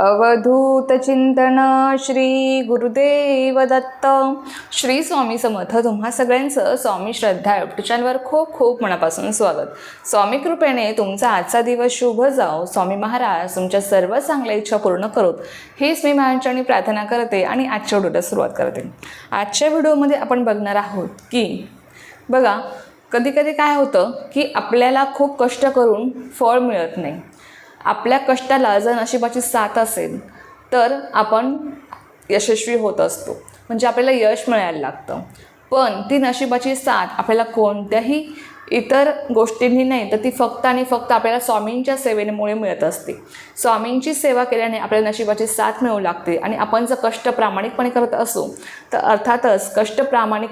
अवधूत चिंतन श्री गुरुदेव दत्त श्री स्वामी समर्थ तुम्हा सगळ्यांचं स्वामी श्रद्धा युट्यूब चॅनलवर खूप खूप मनापासून स्वागत. स्वामी कृपेने तुमचा आजचा दिवस शुभ जाओ. स्वामी महाराज तुमच्या सर्व चांगल्या इच्छा पूर्ण करोत. हीच मी महाराजांनी प्रार्थना करते आणि आजच्या व्हिडिओला सुरुवात करते. आजच्या व्हिडिओमध्ये आपण बघणार आहोत की बघा कधी कधी काय होतं की आपल्याला खूप कष्ट करून फळ मिळत नाही. आपल्या कष्टाला जर नशिबाची साथ असेल तर आपण यशस्वी होत असतो. म्हणजे आपल्याला यश मिळायला लागतं. पण ती नशिबाची साथ आपल्याला कोणत्याही इतर गोष्टींनी नाही तर ती फक्त आणि फक्त आपल्याला स्वामींच्या सेवेमुळे मिळत असते. स्वामींची सेवा केल्याने आपल्याला नशिबाची साथ मिळू लागते. आणि आपण जर कष्ट प्रामाणिकपणे करत असू तर अर्थातच कष्ट प्रामाणिक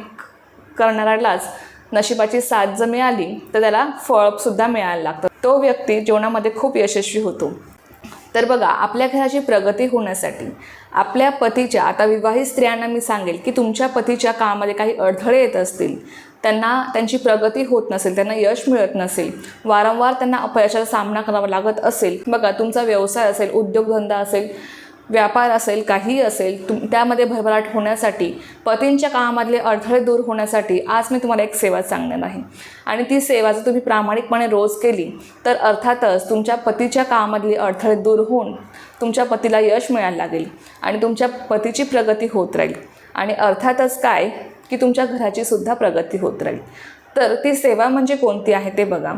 करणाऱ्यालाच नशिबाची साथ जर मिळाली तर त्याला फळसुद्धा मिळायला लागतं. तो व्यक्ती जीवनामध्ये खूप यशस्वी होतो. तर बघा आपल्या घराची प्रगती होण्यासाठी आपल्या पतीच्या आता विवाहित स्त्रियांना मी सांगेल की तुमच्या पतीच्या कामामध्ये काही अडथळे येत असतील त्यांना त्यांची प्रगती होत नसेल त्यांना यश मिळत नसेल वारंवार त्यांना अपयशाचा सामना करावा लागत असेल बघा तुमचा व्यवसाय असेल उद्योगधंदा असेल व्यापार असेल काही असेल तुम त्यामध्ये भरभराट होण्यासाठी पतींच्या कामामधले अडथळे दूर होण्यासाठी आज मी तुम्हाला एक सेवा सांगणार आहे. आणि ती सेवा जर तुम्ही प्रामाणिकपणे रोज केली तर अर्थातच तुमच्या पतीच्या कामामधले अडथळे दूर होऊन तुमच्या पतीला यश मिळायला लागेल आणि तुमच्या पतीची प्रगती होत राहील. आणि अर्थातच काय? की तुमच्या घराची सुद्धा प्रगती होत राहील. तर ती सेवा म्हणजे कोणती आहे ते बघा.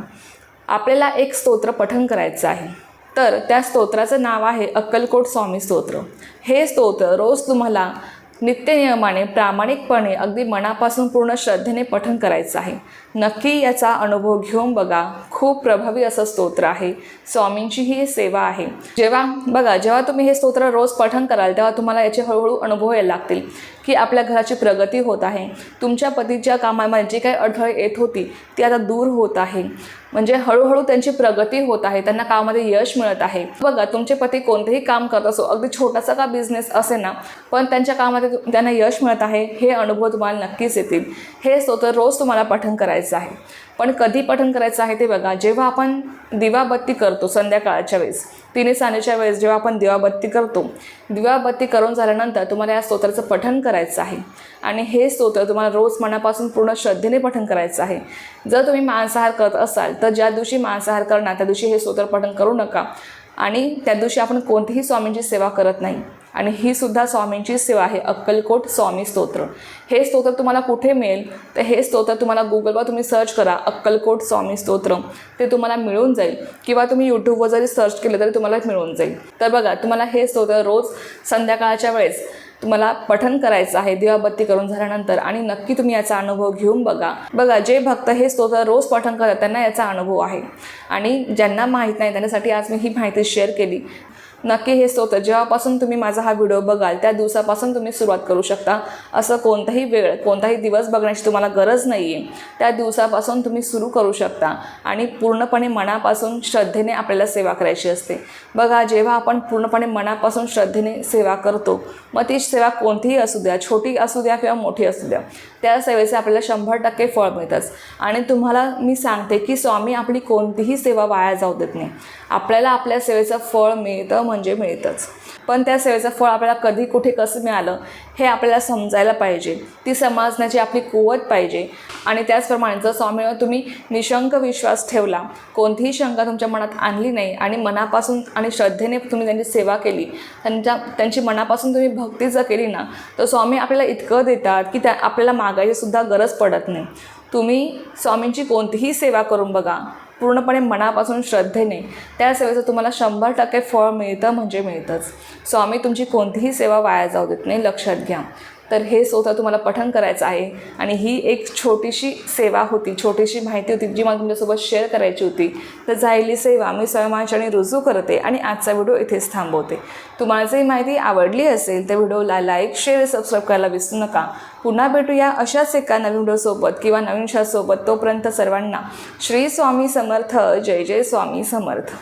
आपल्याला एक स्तोत्र पठण करायचं आहे. तर त्या स्तोत्राचं नाव आहे अक्कलकोट स्वामी स्तोत्र. हे स्तोत्र रोज तुम्हाला नित्यनियमाने प्रामाणिकपणे अगदी मनापासून पूर्ण श्रद्धेने पठन करायचं आहे. नक्की याचा अनुभव घेऊन बघा. खूप प्रभावी असं स्तोत्र आहे. स्वामींची ही सेवा आहे. जेव्हा बघा जेव्हा तुम्ही हे स्तोत्र रोज पठण कराल तेव्हा तुम्हाला याचे हळूहळू अनुभव यायला लागतील की आपल्या घराची प्रगती होत आहे. तुमच्या पतीच्या कामामध्ये जी काही अडथळे येत होती ती आता दूर होत आहे. म्हणजे हळूहळू त्यांची प्रगती होत आहे त्यांना कामामध्ये यश मिळत आहे. बघा तुमचे पती कोणतेही काम करत असो अगदी छोटासा का बिझनेस असे ना पण त्यांच्या कामामध्ये त्यांना यश मिळत आहे हे अनुभव तुम्हाला नक्कीच येतील. हे स्तोत्र रोज तुम्हाला पठण करायचं आहे. पण कधी पठण करायचं आहे ते बघा जेव्हा आपण दिवाबत्ती करतो संध्याकाळच्या वेळेस तिने सानेच्या वेळेस जेव्हा आपण दिवाबत्ती करतो दिवाबत्ती करून झाल्यानंतर तुम्हाला या स्तोत्राचं पठन करायचं आहे. आणि हे स्तोत्र तुम्हाला रोज मनापासून पूर्ण श्रद्धेने पठन करायचं आहे. जर तुम्ही मांसाहार करत असाल तर ज्या दिवशी मांसाहार करणार त्या दिवशी हे स्तोत्र पठन करू नका. आणि त्या दिवशी आपण कोणतीही स्वामींची सेवा करत नाही. आणि ही सुद्धा स्वामींची सेवा आहे. अक्कलकोट स्वामी स्तोत्र. हे स्तोत्र तुम्हाला कुठे मिळेल? तर हे स्तोत्र तुम्हाला गुगलवर तुम्ही सर्च करा अक्कलकोट स्वामी स्तोत्र. ते तुम्हाला मिळून जाईल. किंवा तुम्ही यूट्यूबवर जरी सर्च केलं तरी तुम्हाला मिळून जाईल. तर बघा तुम्हाला हे स्तोत्र रोज संध्याकाळच्या वेळेस तुम्हाला पठन करायचं आहे दिवाबत्ती करून झाल्यानंतर. आणि नक्की तुम्ही याचा अनुभव घेऊन बघा. बघा जे भक्त हे स्तोत्र रोज पठन करतात त्यांना याचा अनुभव आहे. आणि ज्यांना माहीत नाही त्यांच्यासाठी आज मी ही माहिती शेअर केली. नक्की हे स्तोत्र जेव्हापासून तुम्ही माझा हा व्हिडिओ बघाल त्या दिवसापासून तुम्ही सुरुवात करू शकता. असं कोणताही वेळ कोणताही दिवस बघण्याची तुम्हाला गरज नाही आहे त्या दिवसापासून तुम्ही सुरू करू शकता. आणि पूर्णपणे मनापासून श्रद्धेने आपल्याला सेवा करायची असते. बघा जेव्हा आपण पूर्णपणे मनापासून श्रद्धेने सेवा करतो मग ती सेवा कोणतीही असू द्या छोटी असू द्या किंवा मोठी असू द्या त्या सेवेचे आपल्याला शंभर टक्के फळ मिळतंच आणि तुम्हाला मी सांगते की स्वामी आपली कोणतीही सेवा वाया जाऊ देत नाही. आपल्याला आपल्या सेवेचं फळ मिळतं म्हणजे मिळतंच. पण त्या सेवेचं फळ आपल्याला कधी कुठे कसं मिळालं हे आपल्याला समजायला पाहिजे. ती समजण्याची आपली कुवत पाहिजे. आणि त्याचप्रमाणे जर स्वामीवर तुम्ही निशंक विश्वास ठेवला कोणतीही शंका तुमच्या मनात आणली नाही आणि मनापासून आणि श्रद्धेने तुम्ही त्यांची सेवा केली त्यांच्या त्यांची मनापासून तुम्ही भक्ती जर केली ना तर स्वामी आपल्याला इतकं देतात की त्या आपल्याला मागायची सुद्धा गरज पडत नाही. तुम्ही स्वामींची कोणतीही सेवा करून बघा पूर्णपणे मनापासून श्रद्धेने. त्या सेवेचं तुम्हाला शंभर टक्के फळ मिळतं म्हणजे मिळतंच. स्वामी तुमची कोणतीही सेवा वाया जाऊ देत नाही. लक्षात घ्या. तर हे स्तोत्र तुम्हाला पठण करायचं आहे. आणि ही एक छोटीशी सेवा होती छोटीशी माहिती होती जी मला तुमच्यासोबत शेअर करायची होती. तर झालेली सेवा मी स्वयंमांशाने रुजू करते आणि आजचा व्हिडिओ इथेच थांबवते. तुम्हाला जर माहिती आवडली असेल तर व्हिडिओला लाईक शेअर सबस्क्राईब करायला विसरू नका. पुन्हा भेटूया अशाच एका नवीन व्हिडिओसोबत किंवा नवीन शासोबत तोपर्यंत सर्वांना श्री स्वामी समर्थ जय जय स्वामी समर्थ.